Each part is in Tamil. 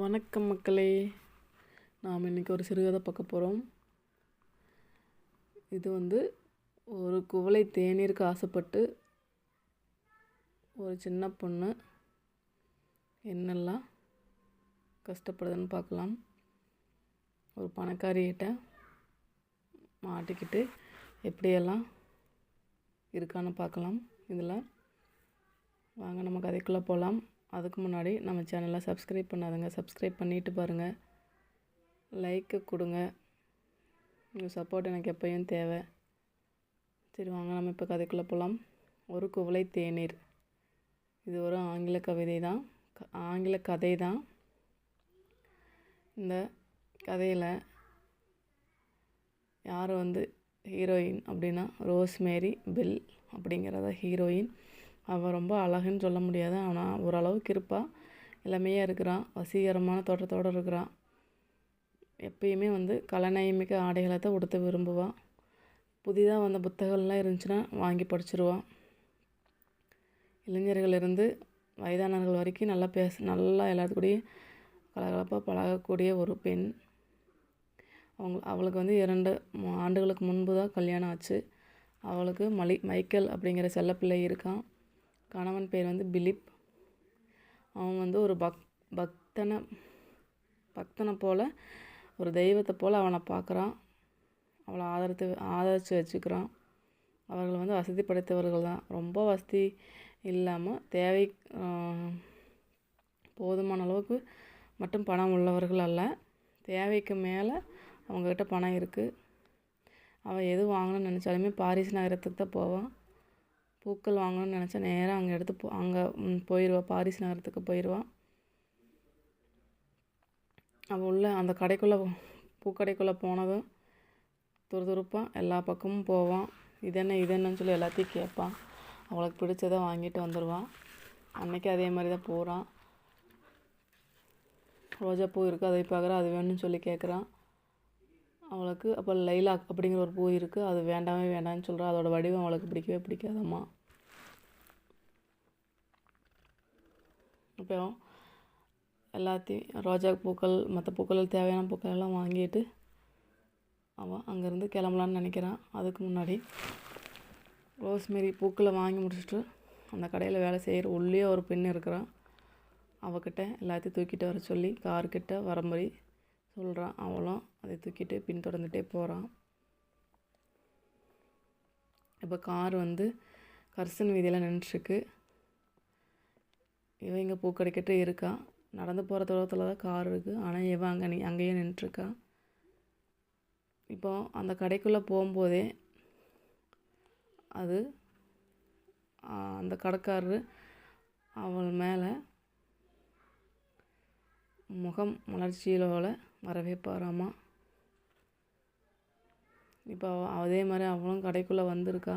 வணக்கம் மக்களே. நாம் இன்றைக்கி ஒரு சிறுகதை பார்க்க போகிறோம் இது வந்து ஒரு குவளை தேநீருக்கு ஆசைப்பட்டு ஒரு சின்ன பொண்ணு என்னெல்லாம் கஷ்டப்படுதுன்னு பார்க்கலாம். ஒரு பணக்காரிகிட்ட மாட்டிக்கிட்டு எப்படியெல்லாம் இருக்கான்னு பார்க்கலாம். இதில் வாங்க நம்ம கதைக்குள்ளே போகலாம். அதுக்கு முன்னாடி நம்ம சேனலை சப்ஸ்கிரைப் பண்ணாதுங்க. சப்ஸ்கிரைப் பண்ணிட்டு பாருங்கள் லைக்கு கொடுங்க. உங்கள் சப்போர்ட் எனக்கு எப்பயும் தேவை. சரி வாங்க நம்ம இப்போ கதைக்குள்ளே போகலாம் ஒரு குவளை தேநீர். இது ஒரு ஆங்கில கவிதை தான். க- ஆங்கில கதை தான். இந்த கதையில் யார் வந்து ஹீரோயின் அப்படின்னா ரோஸ்மேரி பில் அப்படிங்கிறத ஹீரோயின் அவள் ரொம்ப அழகுன்னு சொல்ல முடியாது. ஆனால் ஓரளவுக்கு இருப்பாள் இளமையாக இருக்கிறான் வசீகரமான தோற்றத்தோடு இருக்கிறான் எப்பயுமே வந்து கலைநயமிக்க ஆடைகளை தான் உடுத்த விரும்புவான் புதிதாக வந்த புத்தகம்லாம் இருந்துச்சுன்னா வாங்கி படிச்சிருவான் இளைஞர்களிருந்து வயதானவர்கள் வரைக்கும் நல்லா பேச நல்லா எல்லாத்துக்கூடையும் கலகலப்பாக பழகக்கூடிய ஒரு பெண். அவங்க அவளுக்கு வந்து இரண்டு ஆண்டுகளுக்கு முன்பு தான் கல்யாணம் ஆச்சு. அவளுக்கு மலி மைக்கேல் அப்படிங்கிற செல்லப்பிள்ளை இருக்கான் கணவன் பேர் வந்து பிலிப். அவன் வந்து ஒரு பக் பக்தனை பக்தனை போல் ஒரு தெய்வத்தை போல் அவனை பார்க்குறான். அவளை ஆதரித்து ஆதரித்து வச்சுக்கிறான். அவர்கள் வந்து வசதி படைத்தவர்கள் தான். ரொம்ப வசதி இல்லாமல் தேவை போதுமான அளவுக்கு மட்டும் பணம் உள்ளவர்கள் அல்ல. தேவைக்கு மேலே அவங்கக்கிட்ட பணம் இருக்குது அவள் எது வாங்கணும்னு நினச்சாலுமே பாரிஸ் நகரத்துக்கு தான் போவான். பூக்கள் வாங்கணும்னு நினச்சா நேராக அங்கே எடுத்து போ அங்கே போயிடுவா பாரிஸ் நகரத்துக்கு போயிடுவான் அவள் உள்ள அந்த கடைக்குள்ளே பூக்கடைக்குள்ளே போனதும் துருதுருப்பாக எல்லா பக்கமும் போவான் இது என்ன இதென்னன்னு சொல்லி எல்லாத்தையும் கேட்பான் அவளுக்கு பிடிச்சதை வாங்கிட்டு வந்துடுவான் அன்றைக்கி அதே மாதிரி தான் போகிறான் ரோஜா பூ இருக்குது அதை பார்க்குறா. அது வேணும்னு சொல்லி கேட்குறான் அவளுக்கு அப்போ லைலாக் அப்படிங்கிற ஒரு பூ இருக்குது அது வேண்டாமே வேண்டாம்னு சொல்கிறா அதோட வடிவம் அவளுக்கு பிடிக்கவே பிடிக்காதம்மா. அப்புறம் எல்லாத்தையும் ரோஜா பூக்கள் மற்ற பூக்கள் தேவையான பூக்கள் எல்லாம் வாங்கிட்டு அவன் அங்கேருந்து கிளம்பலான்னு நினைக்கிறான். அதுக்கு முன்னாடி ரோஸ்மேரி பூக்களை வாங்கி முடிச்சுட்டு அந்த கடையில் வேலை செய்கிற உள்ளே ஒரு பெண் இருக்கிறான். அவகிட்ட எல்லாத்தையும் தூக்கிட்டு வர சொல்லி கார்கிட்ட வரும்படி சொல்கிறான் அவளும் அதை தூக்கிட்டு பின்தொடர்ந்துட்டே போகிறான் இப்போ கார் வந்து கர்சன் வீதியில் நின்றுருக்கு இவன் இங்கே பூக்கடைக்கிட்ட இருக்கா? நடந்து போகிற தூரத்தில் தான் கார் இருக்குது ஆனால் இவன் அங்கே நீ அங்கேயே நின்றுருக்கா. இப்போ அந்த கடைக்குள்ளே போகும்போதே அது அந்த கடைக்காரரு அவள் மேலே முகம் மலர்ச்சியிலோட வரவேற்பாராமா இப்போ அவ அதே மாதிரி அவளும் கடைக்குள்ளே வந்திருக்கா.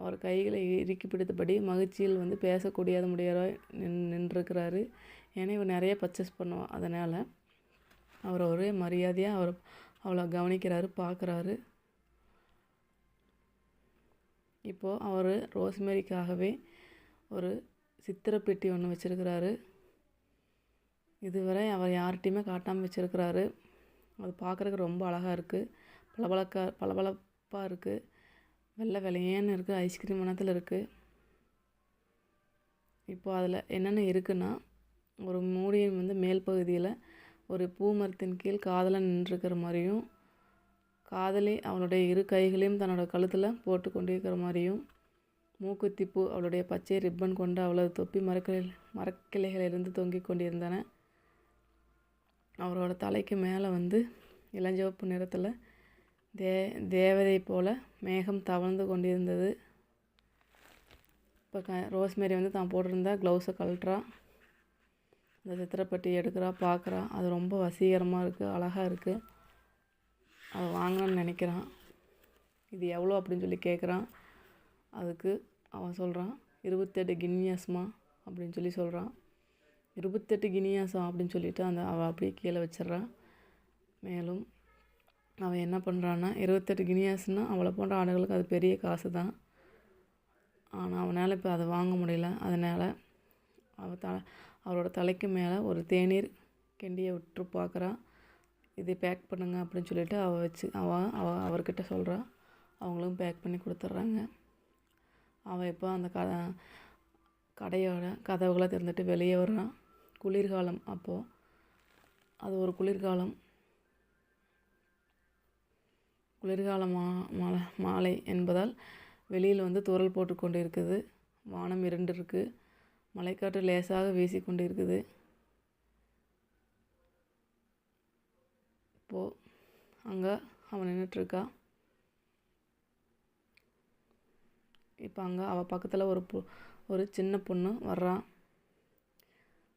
அவர் கைகளை இறுக்கி பிடித்தபடி மகிழ்ச்சியில் வந்து பேசக்கூடியது முடியாத நின் நின்றுருக்கிறாரு. ஏன்னா இவர் நிறைய பர்ச்சேஸ் பண்ணுவோம் அதனால் அவர் ஒரே மரியாதையாக அவர் அவளை கவனிக்கிறாரு பார்க்குறாரு. இப்போது அவர் ரோஸ்மேரிக்காகவே ஒரு சித்திரப்பெட்டி ஒன்று வச்சுருக்கிறாரு. இதுவரை அவர் யார்கிட்டையுமே காட்டாமல் வச்சுருக்கிறாரு. அது பார்க்குறதுக்கு ரொம்ப அழகாக இருக்குது பளபளக்க பளபளப்பாக இருக்குது வெள்ளை வெள்ளையேன்னு இருக்குது ஐஸ்கிரீம் மனத்தில் இருக்குது இப்போது அதில் என்னென்ன இருக்குன்னா ஒரு மூடியின் வந்து மேல் பகுதியில் ஒரு பூ மரத்தின் கீழ் காதலன் நின்றுருக்கிற மாதிரியும் காதலி அவளுடைய இரு கைகளையும் தன்னோட கழுத்தில் போட்டு கொண்டிருக்கிற மாதிரியும் மூக்குத்திப்பூ அவளுடைய பச்சை ரிப்பன் கொண்டு அவளது தொப்பி மரக்கிளை மரக்கிளைகளிலிருந்து தொங்கிக் கொண்டிருந்தன. அவரோட தலைக்கு மேலே வந்து இளஞ்சிவப்பு நிறத்தில் தே தேவதை போல் மேகம் தவழ்ந்து கொண்டிருந்தது. இப்போ க ரோஸ்மேரி வந்து தான் போட்டிருந்த க்ளவுஸை கழட்டுறா. அந்த சித்திரப்பட்டி எடுக்கிறா பார்க்குறா. அது ரொம்ப வசீகரமாக இருக்குது அழகாக இருக்குது அதை வாங்கணும்னு நினைக்கிறான். இது எவ்வளோ அப்படின்னு சொல்லி கேட்குறான். அதுக்கு அவன் சொல்கிறான் இருபத்தெட்டு கின்னியாஸ்மா அப்படின்னு சொல்லி சொல்கிறான் இருபத்தெட்டு கினியாசம் அப்படின்னு சொல்லிவிட்டு அந்த அவள் அப்படியே கீழே வச்சிட்றான் மேலும் அவன் என்ன பண்ணுறான்னா இருபத்தெட்டு கினியாஸ்னால் அவளை போன்ற ஆடுகளுக்கு அது பெரிய காசு தான் ஆனால் அவனால் இப்போ அதை வாங்க முடியல. அதனால் அவள் தலை அவரோட தலைக்கு மேலே ஒரு தேநீர் கெண்டியை விட்டு பார்க்குறான் இதை பேக் பண்ணுங்க அப்படின்னு சொல்லிட்டு அவள் வச்சு அவள் அவ அவர்கிட்ட சொல்கிறா அவங்களும் பேக் பண்ணி கொடுத்துட்றாங்க. அவள் இப்போ அந்த க கடையோட கதவுகளை திறந்துட்டு வெளியே வர்றான் குளிர்காலம் அப்போது அது ஒரு குளிர்காலம். குளிர்கால மா மாலை மாலை என்பதால் வெளியில் வந்து தூரல் போட்டு கொண்டு இருக்குது வானம் இரண்டு இருக்குது மலைக்காற்று லேசாக வீசி கொண்டு இருக்குது இப்போது அங்கே அவன் நின்றுட்டுருக்கா இப்போ அங்கே அவள் பக்கத்தில் ஒரு பொ ஒரு சின்ன பொண்ணு வர்றான்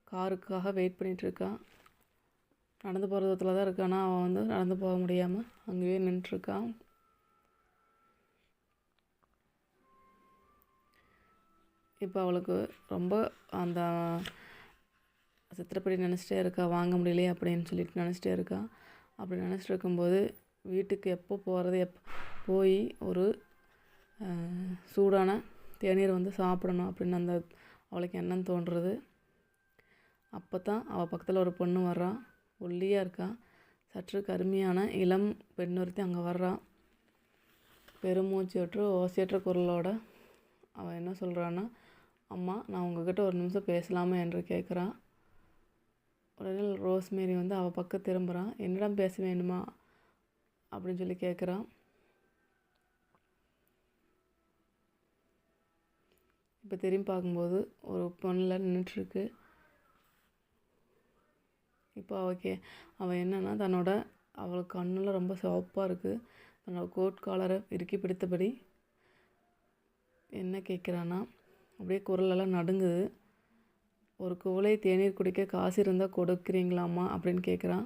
காருக்காக வெயிட் பண்ணிகிட்ருக்கான் நடந்து போகிற தூரத்தில் தான் இருக்கானா அவன் வந்து நடந்து போக முடியாமல் அங்கேயே நின்றுருக்கான் இப்போ அவளுக்கு ரொம்ப அந்த சித்திரப்படி நினச்சிட்டே இருக்கா. வாங்க முடியலையே அப்படின்னு சொல்லிட்டு நினச்சிட்டே இருக்கா. அப்படி நினச்சிட்டு இருக்கும்போது வீட்டுக்கு எப்போ போகிறது எப் போய் ஒரு சூடான தேநீர் வந்து சாப்பிடணும் அப்படின்னு அந்த அவளுக்கு எண்ணம் தோன்றுறது. அப்போ தான் அவள் பக்கத்தில் ஒரு பொண்ணு வர்றான் ஒல்லியாக இருக்கா? சற்று கருமையான இளம் பெண் ஒருத்தி அங்கே வர்றான் பெருமூச்சியற்று ஓசையற்ற குரலோட அவன் என்ன சொல்கிறான்னா அம்மா நான் உங்ககிட்ட ஒரு நிமிஷம் பேசலாமா என்று கேட்குறான் உடனே ரோஸ்மேரி வந்து அவள் பக்கம் திரும்புகிறான் என்னிடம் பேச வேணுமா அப்படின்னு சொல்லி கேட்குறான் இப்போ திரும்பி பார்க்கும்போது ஒரு பொண்ணில் நின்றுட்டுருக்கு இப்போ அவள் கே அவள் என்னன்னா தன்னோட அவளுக்கு கண்ணில் ரொம்ப சிவப்பாக இருக்குது தன்னோட கோட் காலரை இறுக்கி பிடித்தபடி என்ன கேட்குறான்னா அப்படியே குரலெல்லாம் நடுங்குது. ஒரு குவளை தேநீர் குடிக்க காசு இருந்தால் கொடுக்குறீங்களாம்மா? அப்படின்னு கேட்குறான்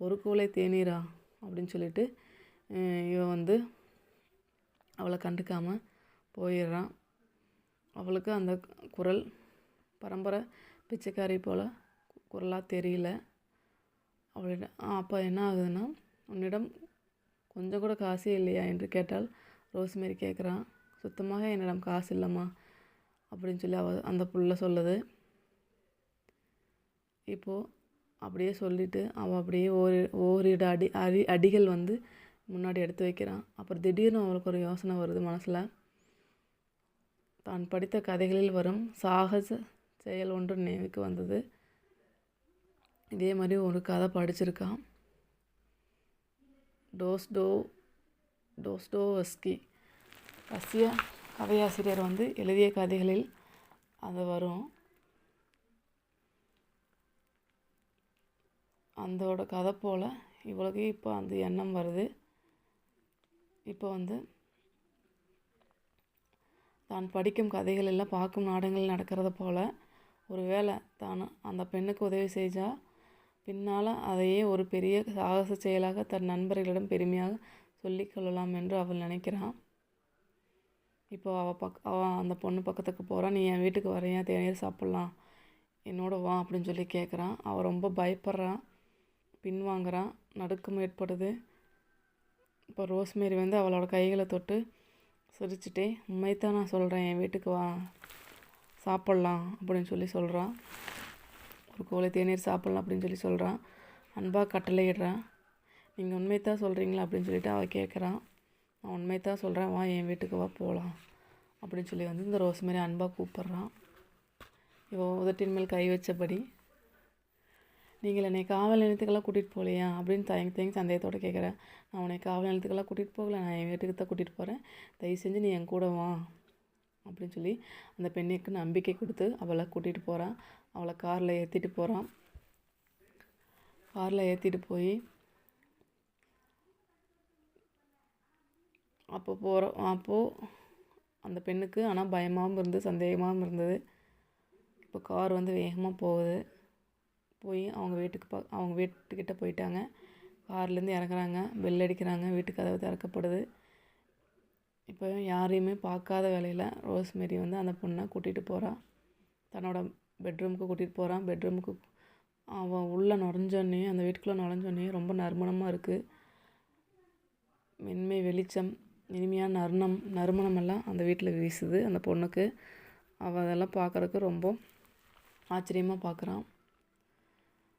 ஒரு குவளை தேநீரா? அப்படின்னு சொல்லிட்டு இவன் வந்து அவளை கண்டுக்காமல் போயிடுறான். அவளுக்கு அந்த குரல் பரம்பரை பிச்சைக்காரி போல் குரலாக தெரியல. அவளிடம் அப்போ என்ன ஆகுதுன்னா உன்னிடம் கொஞ்சம் கூட காசே இல்லையா என்று கேட்டால் ரோஸ்மேரி கேட்குறான் சுத்தமாக என்னிடம் காசு இல்லைம்மா அப்படின்னு சொல்லி அவ அந்த புள்ள சொல்லுது. இப்போது அப்படியே சொல்லிவிட்டு அவள் அப்படியே ஓரி ஓரிட அடி அடி அடிகள் வந்து முன்னாடி எடுத்து வைக்கிறான் அப்புறம் திடீர்னு அவளுக்கு ஒரு யோசனை வருது மனசில். தான் படித்த கதைகளில் வரும் சாகச செயல் ஒன்று நினைவுக்கு வந்தது. இதே மாதிரி ஒரு கதை படிச்சிருக்கான். டோஸ்டோ டோஸ்டோவஸ்கி ரஷ்ய கதையாசிரியர் வந்து எழுதிய கதைகளில் அது வரும். அந்தோட கதை போல் இவளுக்கு இப்போ அந்த எண்ணம் வருது. இப்போ வந்து தான் படிக்கும் கதைகள் எல்லாம் பார்க்கும் நாடகங்கள் நடக்கிறத போல் ஒரு வேளை தான் அந்த பெண்ணுக்கு உதவி செஞ்சால் பின்னால் அதையே ஒரு பெரிய சாகச செயலாக தன் நண்பர்களிடம் பெருமையாக சொல்லிக்கொள்ளலாம் என்று அவள் நினைக்கிறான். இப்போ அவள் பக் அவள் அந்த பொண்ணு பக்கத்துக்கு போகிறான் நீ என் வீட்டுக்கு வரையா தேநீர் சாப்பிட்லாம். என்னோட வா அப்படின்னு சொல்லி கேட்குறான் அவள் ரொம்ப பயப்படுறான் பின்வாங்குறான் நடுக்கம் ஏற்படுது. இப்போ ரோஸ்மேரி வந்து அவளோட கைகளை தொட்டு சிரிச்சுட்டே உண்மைத்தான் நான் சொல்கிறேன் என் வீட்டுக்கு வா. சாப்பிட்லாம் அப்படின்னு சொல்லி சொல்கிறான் கோழி தேநீர் சாப்பிட்லாம் அப்படின்னு சொல்லி சொல்கிறான் அன்பாக கட்டளையிடுறான். நீங்கள் உண்மை தான் சொல்கிறீங்களா அப்படின்னு சொல்லிட்டு அவள் கேட்குறான் நான் உண்மைத்தான் சொல்கிறேன் வா என் வீட்டுக்கு வா போகலாம் அப்படின்னு சொல்லி வந்து இந்த ரோஸ் மாரி அன்பாக கூப்பிட்றான். இவன் உதட்டின் மேல் கை வச்சபடி நீங்கள் என்னை காவல் நிலையத்துக்கெல்லாம் கூட்டிகிட்டு போகலையா? அப்படின்னு தயங்கி தயங்கி சந்தேகத்தோடு கேட்குறேன் நான் உன்னை காவல் நிலையத்துக்கெல்லாம் கூட்டிகிட்டு போகல. நான் என் வீட்டுக்கு தான் கூட்டிகிட்டு போகிறேன் தயவு செஞ்சு நீ என் கூட வா. அப்படின்னு சொல்லி அந்த பெண்ணுக்கு நம்பிக்கை கொடுத்து அவளை கூட்டிகிட்டு போகிறான் அவளை காரில் ஏற்றிட்டு போகிறான் காரில் ஏற்றிட்டு போய் அப்போ போகிறோம் அப்போது அந்த பெண்ணுக்கு ஆனால் பயமாகவும் இருந்தது சந்தேகமாகவும் இருந்தது. இப்போ கார் வந்து வேகமாக போகுது. போய் அவங்க வீட்டுக்கு ப அவங்க வீட்டுக்கிட்ட போயிட்டாங்க. கார்லேருந்து இறங்குறாங்க. பெல் அடிக்கிறாங்க. வீட்டு கதவு திறக்கப்படுது. இப்போ யாரையுமே பார்க்காத வேலையில் ரோஸ்மேரி வந்து அந்த பொண்ணை கூட்டிகிட்டு போகிறான் தன்னோட பெட்ரூமுக்கு கூட்டிகிட்டு போகிறான் பெட்ரூமுக்கு அவன் உள்ளே நுழைஞ்சோடனே அந்த வீட்டுக்குள்ளே நுழைஞ்சோடனே ரொம்ப நறுமணமாக இருக்குது மென்மை வெளிச்சம் இனிமையான நறுணம் நறுமணமெல்லாம் அந்த வீட்டில் வீசுது. அந்த பொண்ணுக்கு அவள் அதெல்லாம் பார்க்குறக்கு ரொம்ப ஆச்சரியமாக பார்க்குறான்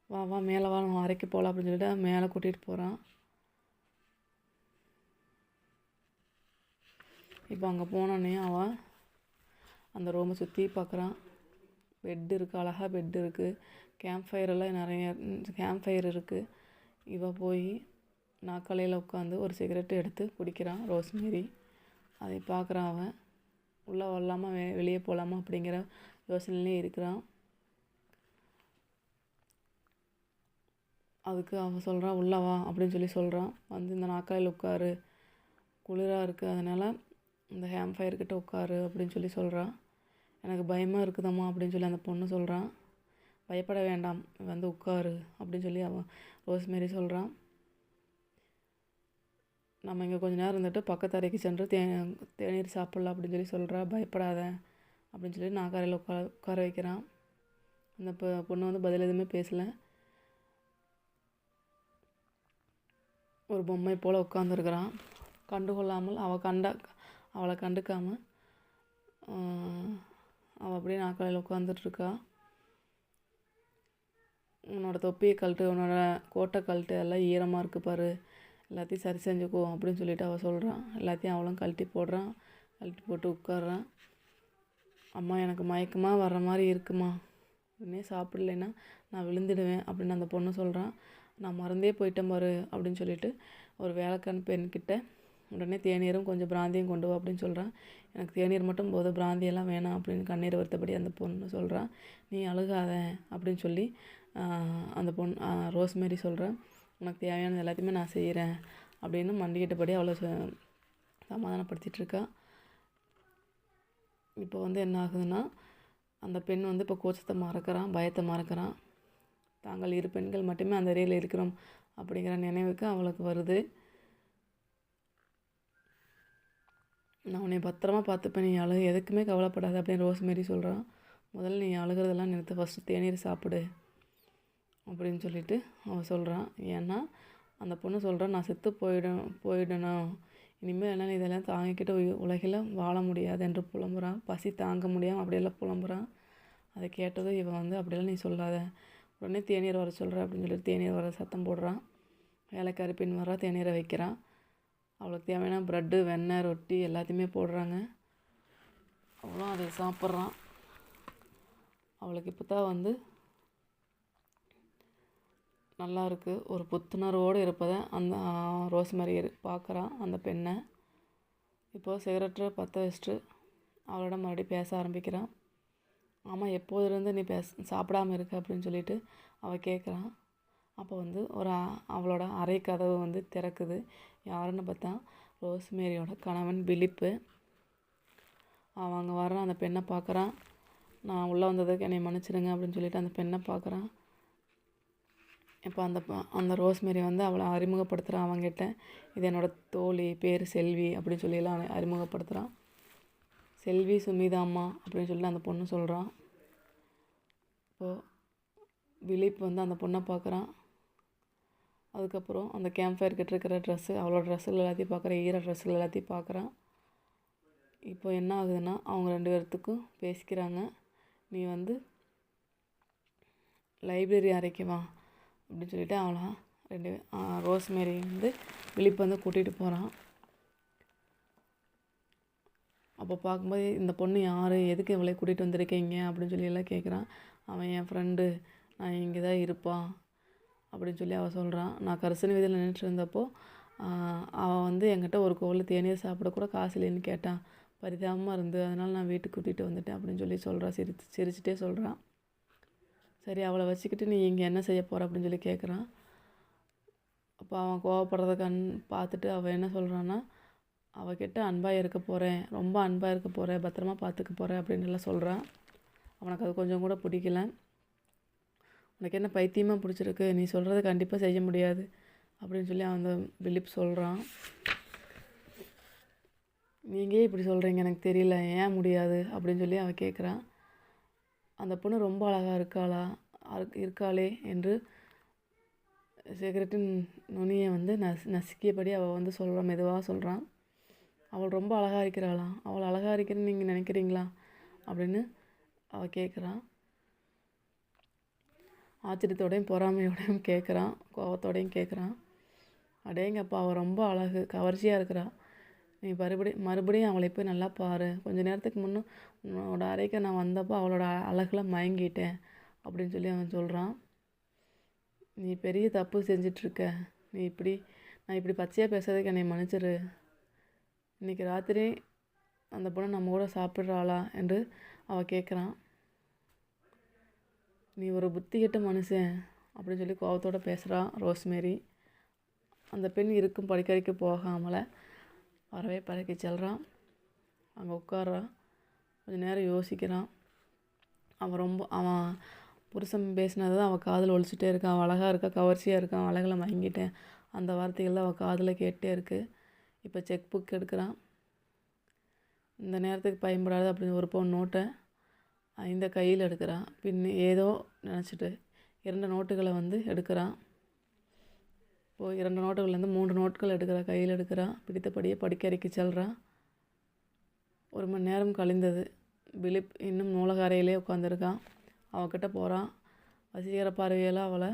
வா வா மேலே வா நம்ம போகலாம் அப்படின்னு சொல்லிட்டு மேலே கூட்டிகிட்டு போகிறான் இப்போ அங்கே போனோடனே அவன் அந்த ரூமை சுற்றி பார்க்குறான். பெட் இருக்குது அழகாக பெட் இருக்குது கேம்ப் ஃபயரெல்லாம் நிறைய கேம்ப் ஃபயர் இருக்குது இவ போய் நாக்காலையில் உட்காந்து ஒரு சிகரெட் எடுத்து குடிக்கிறான் ரோஸ்மேரி. அதை பார்க்குறான் அவன். உள்ளே வரலாமா வெ வெளியே போகலாமா அப்படிங்கிற யோசனையிலே இருக்கிறான். அதுக்கு அவன் சொல்கிறான் உள்ளே வா அப்படின்னு சொல்லி சொல்கிறான் வந்து இந்த நாக்காலையில் உட்காரு. குளிராக இருக்குது அதனால் இந்த ஹேம் ஃபயர்கிட்ட உட்காரு அப்படின்னு சொல்லி சொல்கிறான் எனக்கு பயமாக இருக்குதம்மா அப்படின்னு சொல்லி அந்த பொண்ணு சொல்கிறான் பயப்பட வேண்டாம் வந்து உட்காரு அப்படின்னு சொல்லி அவன் ரோஸ்மேரி சொல்கிறான் நம்ம இங்கே கொஞ்ச நேரம் இருந்துட்டு பக்கத்து அறைக்கு சென்று தே தேநீர் சாப்பிட்லாம் அப்படின்னு சொல்லி சொல்கிறா பயப்படாத அப்படின்னு சொல்லி நான் கரையில் உட்கார உட்கார வைக்கிறான் அந்த பொண்ணு வந்து பதில் எதுவுமே பேசலை. ஒரு பொம்மை போல் உட்காந்துருக்குறான் கண்டுகொள்ளாமல் அவள் கண்ட அவளை கண்டுக்காமல் அவள் அப்படியே நாக்காலையில் உட்காந்துட்ருக்கா உன்னோட தொப்பியை கழட்டு உன்னோட கோட்டை கழட்டு எல்லாம் ஈரமாக இருக்குது பாரு. எல்லாத்தையும் சரி செஞ்சுக்கோ அப்படின்னு சொல்லிட்டு அவள் சொல்கிறான் எல்லாத்தையும் அவளும் கழட்டி போடுறான் கழட்டி போட்டு உட்காடுறான் அம்மா எனக்கு மயக்கமாக வர்ற மாதிரி இருக்குமா? உடனே சாப்பிடலைன்னா நான் விழுந்துடுவேன் அப்படின்னு அந்த பொண்ணு சொல்கிறான் நான் மறந்தே போயிட்டேன் பாரு அப்படின்னு சொல்லிட்டு ஒரு வேலைக்கான பெண்கிட்ட உடனே தேநீரும் கொஞ்சம் பிராந்தியும் கொண்டு வா அப்படின்னு சொல்கிறான் எனக்கு தேநீர் மட்டும் போதும் பிராந்தியெல்லாம் வேணாம் அப்படின்னு கண்ணீர் வருத்தபடி அந்த பொண்ணு சொல்கிறான் நீ அழுகாத அப்படின்னு சொல்லி அந்த பொண்ணு ரோஸ்மேரி சொல்கிறேன் உனக்கு தேவையானது எல்லாத்தையுமே நான் செய்கிறேன் அப்படின்னு மண்டிக்கிட்டபடி அவ்வளோ சமாதானப்படுத்திகிட்ருக்கா இப்போ வந்து என்ன ஆகுதுன்னா அந்த பெண் வந்து இப்போ கோச்சத்தை மறக்கிறான் பயத்தை மறக்கிறான் தாங்கள் இரு பெண்கள் மட்டுமே அந்த அறையில் இருக்கிறோம் அப்படிங்கிற நினைவுக்கு அவளுக்கு வருது. நான் உன்னை பத்திரமா பார்த்துப்பேன் நீ அழு எதுக்குமே கவலைப்படாது அப்படின்னு ரோஸ்மேரி சொல்கிறான் முதல்ல நீ அழுகிறதெல்லாம் நிறுத்து ஃபஸ்ட்டு தேநீர் சாப்பிடு அப்படின்னு சொல்லிட்டு அவன் சொல்கிறான் ஏன்னா அந்த பொண்ணு சொல்கிறான் நான் செத்து போயிடும் போயிடணும். இனிமேல் என்ன இதெல்லாம் தாங்கிக்கிட்டு உலகில் வாழ முடியாது என்று புலம்புறான் பசி தாங்க முடியாமல் அப்படியெல்லாம் புலம்புறான் அதை கேட்டதும் இவன் வந்து அப்படியெல்லாம் நீ சொல்லாத. உடனே தேநீர் வர சொல்கிற அப்படின்னு சொல்லிட்டு தேநீர் வர சத்தம் போடுறான் வேலைக்காரி பின் வர தேநீரை வைக்கிறான் அவளுக்கு தேவையான ப்ரெட்டு வெண்ணெய் ரொட்டி எல்லாத்தையுமே போடுறாங்க. அவளும் அதை சாப்பிட்றான். அவளுக்கு இப்போ தான் வந்து நல்லா இருக்குது ஒரு புத்துணர்வோடு இருப்பதை அந்த ரோஸ்மரி பார்க்குறான் அந்த பெண்ணை. இப்போது சிகரெட்டை பற்ற வச்சுட்டு அவளோட மறுபடியும் பேச ஆரம்பிக்கிறான். ஆமாம் எப்போதுலேருந்து நீ பேச சாப்பிடாம இருக்க? அப்படின்னு சொல்லிட்டு அவள் கேட்குறான் அப்போ வந்து ஒரு அவளோட அறை கதவு வந்து திறக்குது. யாருன்னு பார்த்தா ரோஸ்மேரியோட கணவன் பிலிப்பு. அவன் அங்கே வர்றான் அந்த பெண்ணை பார்க்குறான். நான் உள்ளே வந்ததுக்கு என்னை மன்னிச்சிடுங்க அப்படின்னு சொல்லிட்டு அந்த பெண்ணை பார்க்குறான். இப்போ அந்த அந்த ரோஸ்மேரி வந்து அவளை அறிமுகப்படுத்துகிறான் அவங்ககிட்ட இது என்னோடய தோழி பேர் செல்வி அப்படின்னு சொல்லியெல்லாம் அறிமுகப்படுத்துகிறான் செல்வி சுமிதா அம்மா அப்படின்னு சொல்லிட்டு அந்த பொண்ணு சொல்கிறான் இப்போது விழிப் வந்து அந்த பொண்ணை பார்க்குறான். அதுக்கப்புறம் அந்த கேம்ப் ஃபயர் கிட்ட இருக்கிற ட்ரெஸ்ஸு அவளோட ட்ரெஸ்ஸுகள் எல்லாத்தையும் பார்க்குற ஈர ட்ரெஸ்ஸுகள் எல்லாத்தையும் பார்க்குறான். இப்போ என்ன ஆகுதுன்னா அவங்க ரெண்டு பேர்த்துக்கும் பேசிக்கிறாங்க. நீ வந்து லைப்ரரி அறைக்கு வா அப்படின்னு சொல்லிட்டு அவளை ரெண்டு ரோஸ்மேரி வந்து விழிப்பு வந்து கூட்டிகிட்டு போகிறான் அப்போ பார்க்கும்போது இந்த பொண்ணு யார் எதுக்கு இவளை கூட்டிகிட்டு வந்திருக்கீங்க அப்படின்னு சொல்லி எல்லாம் கேட்குறான் அவன் என் ஃப்ரெண்டு நான் இங்கே தான் இருப்பான் அப்படின்னு சொல்லி அவள் சொல்கிறான் நான் கரிசன வீதியில் நின்றுட்டு இருந்தப்போ அவன் வந்து என்கிட்ட ஒரு கோவில் தேநீர் சாப்பிட கூட காசு இல்லைன்னு கேட்டான். பரிதாபமாக இருந்து அதனால் நான் வீட்டுக்கு கூட்டிகிட்டு வந்துட்டேன் அப்படின்னு சொல்லி சொல்கிறான் சிரிச்சு சிரிச்சிட்டே சொல்கிறான் சரி அவளை வச்சுக்கிட்டு நீ இங்கே என்ன செய்ய போகிற அப்படின்னு சொல்லி கேட்குறான் அப்போ அவன் கோவப்படுறத கண் பார்த்துட்டு அவள் என்ன சொல்கிறான்னா அவகிட்ட அன்பாக இருக்க போகிறேன் ரொம்ப அன்பாக இருக்க போகிறேன் பத்திரமா பார்த்துக்க போகிறேன் அப்படின்னு எல்லாம் சொல்கிறான் அவனுக்கு அது கொஞ்சம் கூட பிடிக்கல. உனக்கு என்ன பைத்தியமாக பிடிச்சிருக்கு நீ சொல்கிறது கண்டிப்பாக செய்ய முடியாது அப்படின்னு சொல்லி அந்த பிலிப் சொல்கிறான் நீங்கள் இப்படி சொல்கிறீங்க எனக்கு தெரியல ஏன் முடியாது அப்படின்னு சொல்லி அவன் கேட்குறான் அந்த பொண்ணு ரொம்ப அழகாக இருக்காளா? இருக்காளே என்று சிகரெட்டின் நுனியை வந்து நஸ் நசுக்கியபடி அவள் வந்து சொல்கிறான் மெதுவாக சொல்கிறான் அவள் ரொம்ப அழகாக இருக்கிறாளாம். அவள் அழகாக இருக்கிறன்னு நீங்கள் நினைக்கிறீங்களா? அப்படின்னு அவள் கேட்குறான் ஆச்சரியத்தோடையும் பொறாமையோடையும் கேட்குறான் கோபத்தோடையும் கேட்குறான் அடேங்கப்பா அவள் ரொம்ப அழகு கவர்ச்சியாக இருக்கிறா. நீ மறுபடி மறுபடியும் அவளை போய் நல்லா பாரு. கொஞ்ச நேரத்துக்கு முன்னே உன்னோட அறைக்கு நான் வந்தப்போ அவளோட அழகில் மயங்கிட்டேன் அப்படின்னு சொல்லி அவன் சொல்கிறான் நீ பெரிய தப்பு செஞ்சிட்ருக்க. நீ இப்படி நான் இப்படி பச்சையாக பேசுறதுக்கு என்னை மன்னிச்சிரு. இன்றைக்கி ராத்திரி அந்த பொண்ணு நம்ம கூட சாப்பிட்றாளா என்று அவள் கேட்குறான் நீ ஒரு புத்தி கெட்ட மனுஷன் அப்படின்னு சொல்லி கோபத்தோடு பேசுகிறான் ரோஸ்மேரி. அந்த பெண் இருக்கும் படிக்கறைக்கு போகாமல் வரவே பறக்கி செல்கிறான் அங்கே உட்கார்றான் கொஞ்சம் நேரம் யோசிக்கிறான் அவன் ரொம்ப அவன் புருஷன் பேசினது தான் அவள் காதில் ஒழிச்சிட்டே இருக்கான் அவள் அழகாக இருக்கா கவர்ச்சியாக இருக்கான் அழகில் மயங்கிட்டேன். அந்த வார்த்தைகள் தான் அவள் காதில் கேட்டே இருக்குது இப்போ செக் புக் எடுக்கிறான் இந்த நேரத்துக்கு பயன்படாது அப்படின்னு ஒரு பவுன் நோட்டை இந்த கையில் எடுக்கிறான். பின் ஏதோ நினச்சிட்டு இரண்டு நோட்டுகளை வந்து எடுக்கிறான். இப்போது இரண்டு நோட்டுகள்லேருந்து மூன்று நோட்டுகள் எடுக்கிற கையில் எடுக்கிறான். பிடித்தபடியே படிக்கறைக்கு செல்கிறான் ஒரு மணி நேரம் கழிந்தது. பிலிப் இன்னும் நூலகரையிலே உட்காந்துருக்கான் அவகிட்ட போகிறான் வசீகர பார்வையில் அவளை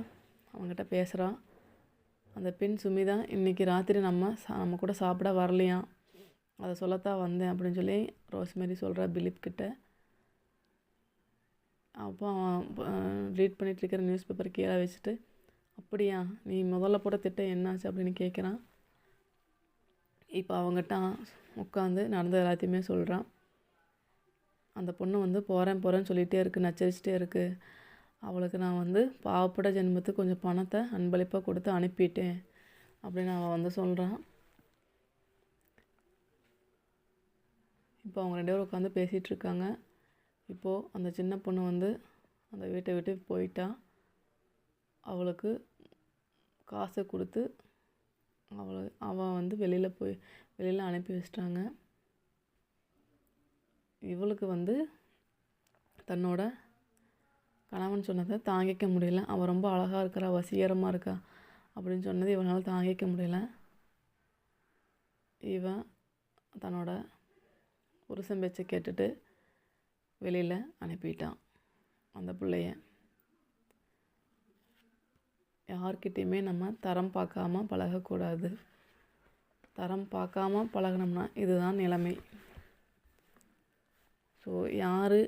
அவங்ககிட்ட பேசுகிறான் அந்த பெண் சுமிதா இன்றைக்கி ராத்திரி நம்ம சா நம்ம கூட சாப்பிட வரலையாம். அதை சொல்லத்தான் வந்தேன் அப்படின்னு சொல்லி ரோஸ்மேரி சொல்கிறா பிலிப் கிட்டே அப்போ அவன் ரீட் பண்ணிட்டு இருக்கிற நியூஸ் பேப்பர் கீழே வச்சுட்டு அப்படியா நீ முதல்ல போட திட்டம் என்னாச்சு? அப்படின்னு கேட்குறான். இப்போ அவங்ககிட்ட உட்காந்து நடந்த எல்லாத்தையுமே சொல்கிறான் அந்த பொண்ணு வந்து போகிறேன் போகிறேன்னு சொல்லிகிட்டே இருக்குது நச்சரிச்சிட்டே இருக்குது அவளுக்கு நான் வந்து பாவப்பட ஜென்மத்துக்கு கொஞ்சம் பணத்தை அன்பளிப்பாக கொடுத்து அனுப்பிட்டேன். அப்படின்னு அவன் வந்து சொல்கிறான் இப்போ அவங்க ரெண்டு பேரும் உட்காந்து பேசிகிட்ருக்காங்க இப்போது அந்த சின்ன பொண்ணு வந்து அந்த வீட்டை விட்டு போயிட்டா. அவளுக்கு காசை கொடுத்து அவளை அவள் வந்து வெளியில் போய் வெளியில் அனுப்பி வச்சிட்டாங்க. இவளுக்கு வந்து தன்னோட கணவன் சொன்னதை தாங்கிக்க முடியல. அவள் ரொம்ப அழகாக இருக்கிறா வசீகரமாக இருக்கா அப்படின்னு சொன்னது இவனால் தாங்கிக்க முடியல. இவன் தன்னோட புருஷன் பேச்சை கேட்டுட்டு வெளியில் அனுப்பிட்டான் அந்த பிள்ளைய. யார்கிட்டையுமே நம்ம தரம் பார்க்காம பழகக்கூடாது. தரம் பார்க்காம பழகினோம்னா இதுதான் நிலைமை. ஸோ யார்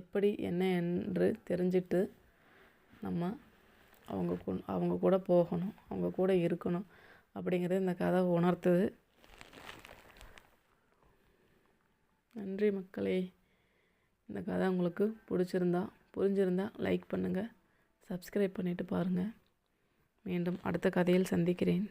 எப்படி என்ன என்று தெரிஞ்சிட்டு நம்ம அவங்க கூ அவங்க கூட போகணும் அவங்க கூட இருக்கணும் அப்படிங்கிறது இந்த கதை உணர்த்துது. நன்றி மக்களே. இந்த கதை உங்களுக்கு பிடிச்சிருந்தா புரிஞ்சிருந்தா லைக் பண்ணுங்கள் சப்ஸ்கிரைப் பண்ணிவிட்டு பாருங்கள் மீண்டும் அடுத்த கதையில் சந்திக்கிறேன்.